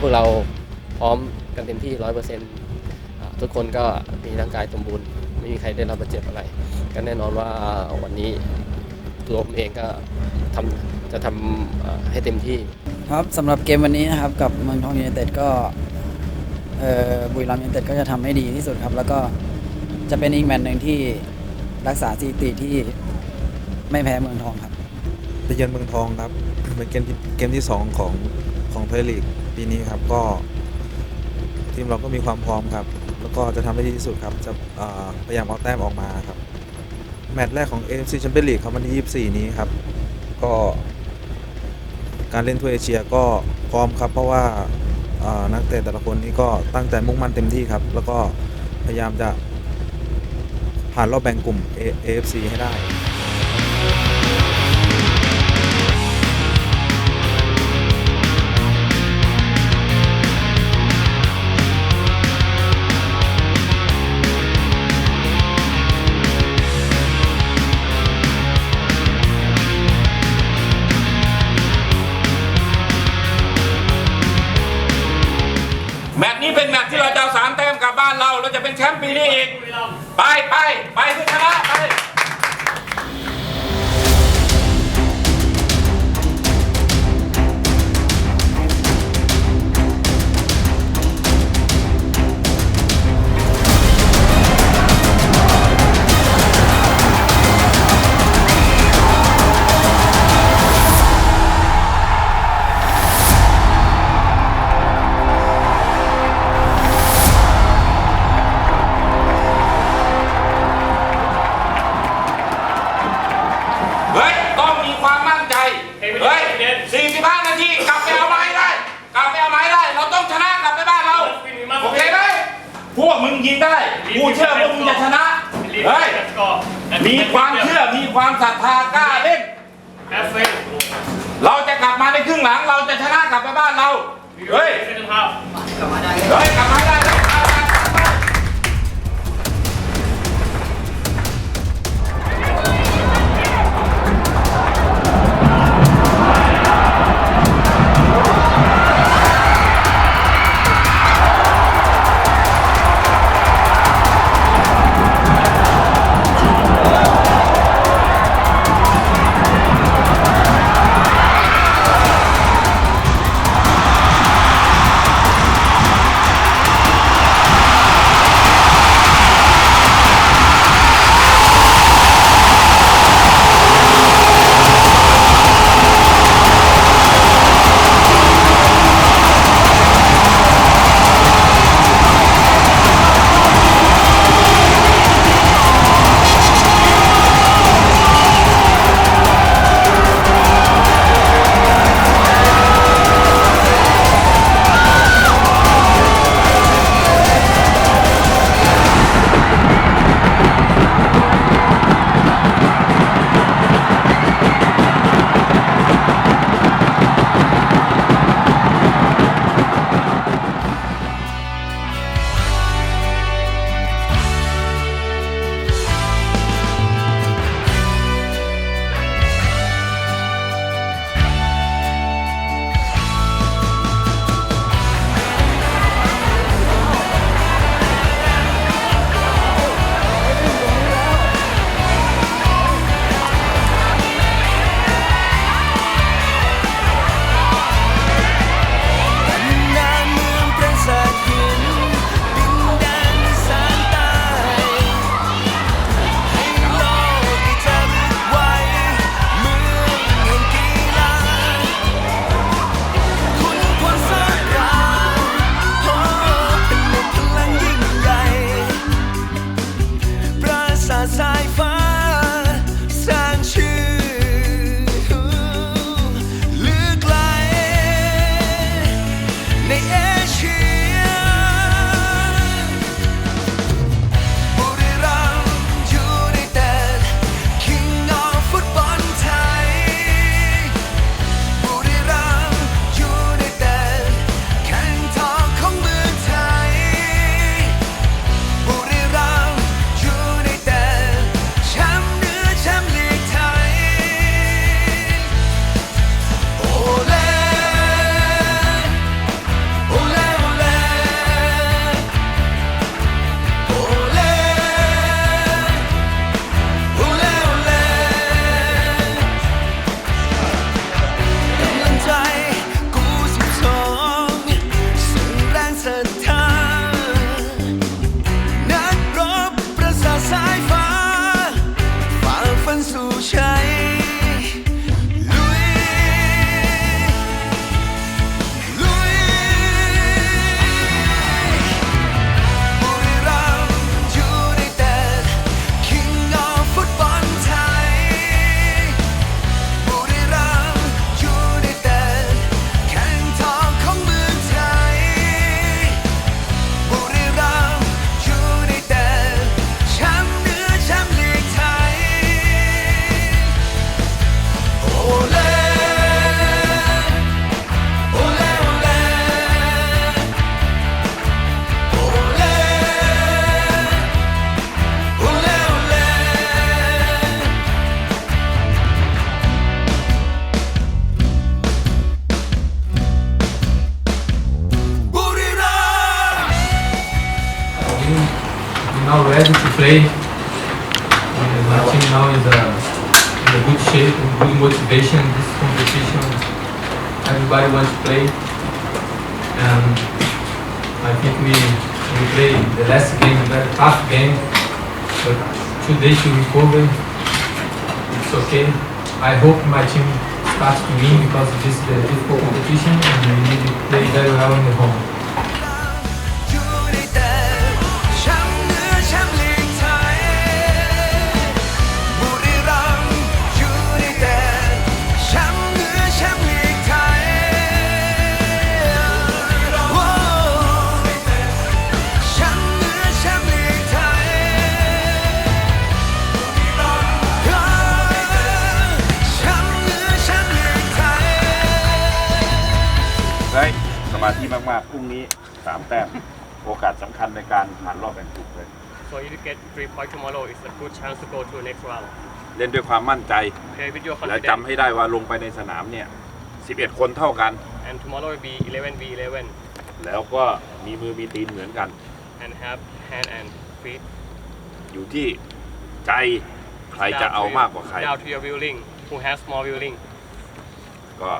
นี้พวกเราพร้อมกันเต็มที่ร้อยเปอร์เซ็นต์ทุกคนก็มีร่างกายสมบูรณ์ ไม่มีใครได้รับบาดเจ็บอะไร ก็แน่นอนว่าวันนี้ตัวผมเองก็ทำจะทำเอ่อให้เต็มที่ ครับสำหรับเกมวันนี้นะครับกับเมืองทองยูไนเต็ดก็เอ่อบุรีรัมย์ยูไนเต็ดก็จะทำให้ดีที่สุดครับ แล้วก็จะเป็นอีกแมตช์หนึ่งที่รักษาสถิติที่ไม่แพ้เมืองทองครับไปเยือนเมืองทองครับเป็นเกมที่เกมที่สองของ ของไทยลีกปีนี้ครับก็ทีมเราก็มีความพร้อมครับ แล้วก็จะทำให้ดีที่สุดครับ จะพยายามเอาแต้มออกมาครับ แมตช์แรกของ AFC Champions League ครับวันที่24 นี้ครับ ก็การเล่นทั่วเอเชียก็พร้อมครับ เพราะว่านักเตะแต่ละคนนี่ก็ตั้งใจมุ่งมั่นเต็มที่ครับ แล้วก็พยายามจะผ่านรอบแบ่งกลุ่ม AFC ให้ได้ เฮ้ย45นาทีกลับไปเอาไม้ได้ กลับไปเอาไม้ได้ เราต้องชนะกลับไปบ้านเรา โอเคไหมพวกมึงยิงได้กูเชื่อพวกมึงจะชนะ เฮ้ย มีความเชื่อ มีความศรัทธากล้าเล่น เราจะกลับมาในครึ่งหลัง เราจะชนะกลับไปบ้านเรา เฮ้ย เฮ้ย กลับมาได้ ready to play. And my team now is uh, in a good shape and good motivation this competition. Everybody wants to play. And I think we, we played the last game, a very tough game. But two days to recover. It's okay. I hope my team starts to win because this is a difficult competition and we need to play very well in the home. สมาธิมากๆพรุ่งนี้สามแต้มโอกาสสำคัญในการผ่านรอบแบ่งกลุ่มเลย So if you get three points tomorrow it's a good chance to go to the next round เล่นด้วยความมั่นใจ play with your และ confidence จำให้ได้ว่าลงไปในสนามเนี่ย 11 คนเท่ากัน and tomorrow will be 11 v แล้วก็มีมือมีตีนเหมือนกัน11 and have hand and feet อยู่ที่ใจใครจะเอามากกว่าใคร down to your willing who has more willing ก็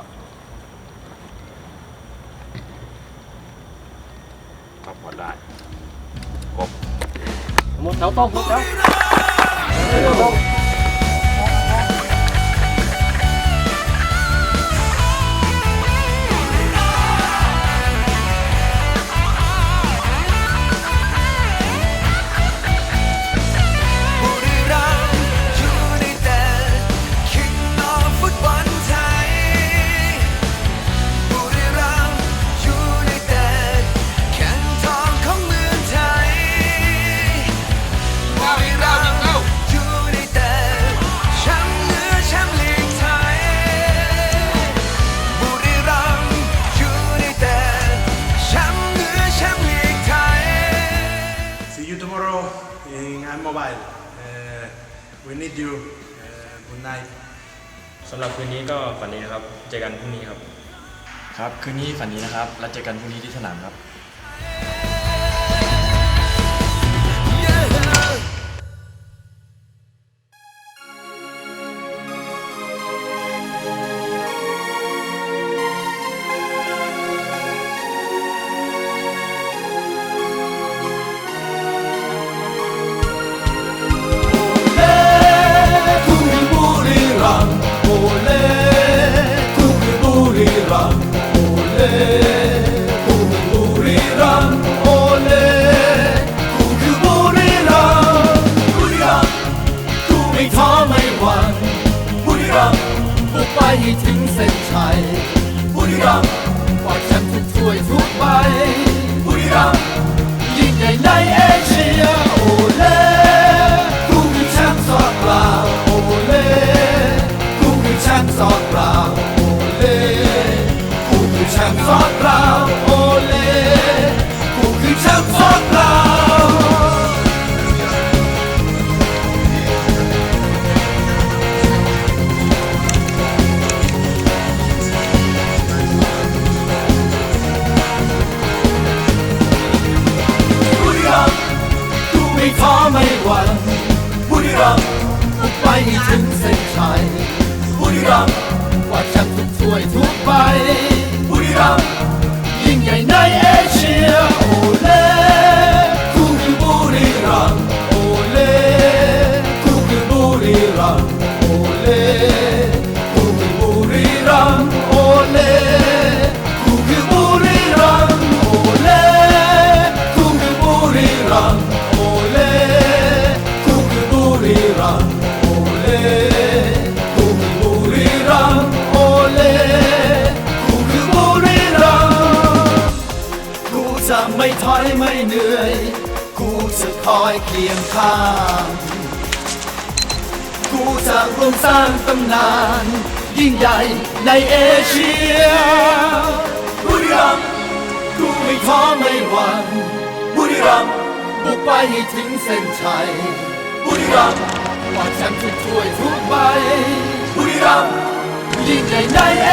กผ่อนได้ครบหมดแล้วต้องหมดแล้ว เจอกันพรุ่งนี้ครับ ครับ คืนนี้ฝันดีนะครับ แล้วเจอกันพรุ่งนี้ที่สนามครับ time. ไม่ถอยไม่เหนื่อย กูจะคอยเคียงข้าง กูจะร่วมสร้างตำนาน ยิ่งใหญ่ในเอเชียบุรีรัมย์กูไม่ท้อไม่หวั่นบุรีรัมย์บุกไปให้ถึงเส้นชัยบุรีรัมย์กวาดแชมป์ทุกถ้วยทุกใบบุรีรัมย์ยิ่งใหญ่ในเอ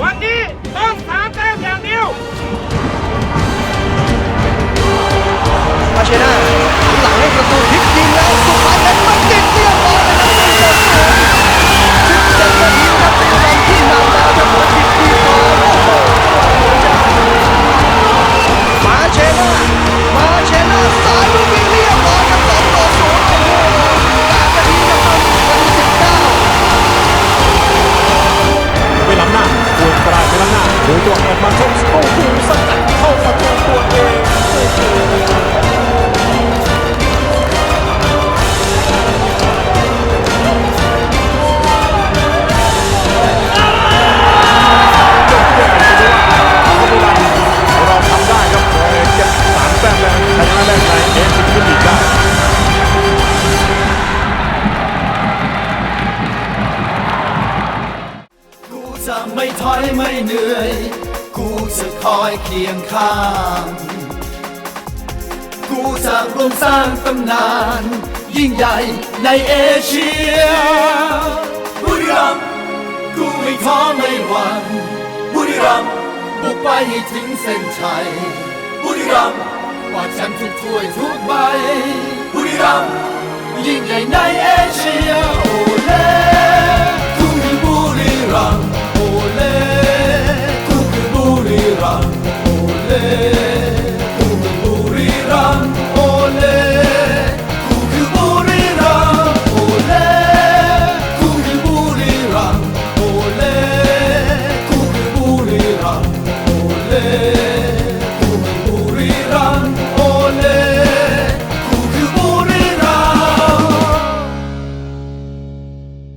วันนี้ต้องสามแต้มอย่างเดียวมาเชน่าหลังให้ประตู จะไม่ถอยไม่เหนื่อย กูจะคอยเคียงข้าง กูจะร่วมสร้างตำนาน ยิ่งใหญ่ในเอเชียบุรีรัมย์กูไม่ท้อไม่หวั่นบุรีรัมย์บุกไปให้ถึงเส้นชัยบุรีรัมย์กวาดแชมป์ทุกถ้วยทุกใบบุรีรัมย์ยิ่งใหญ่ในเอเชียโอเล่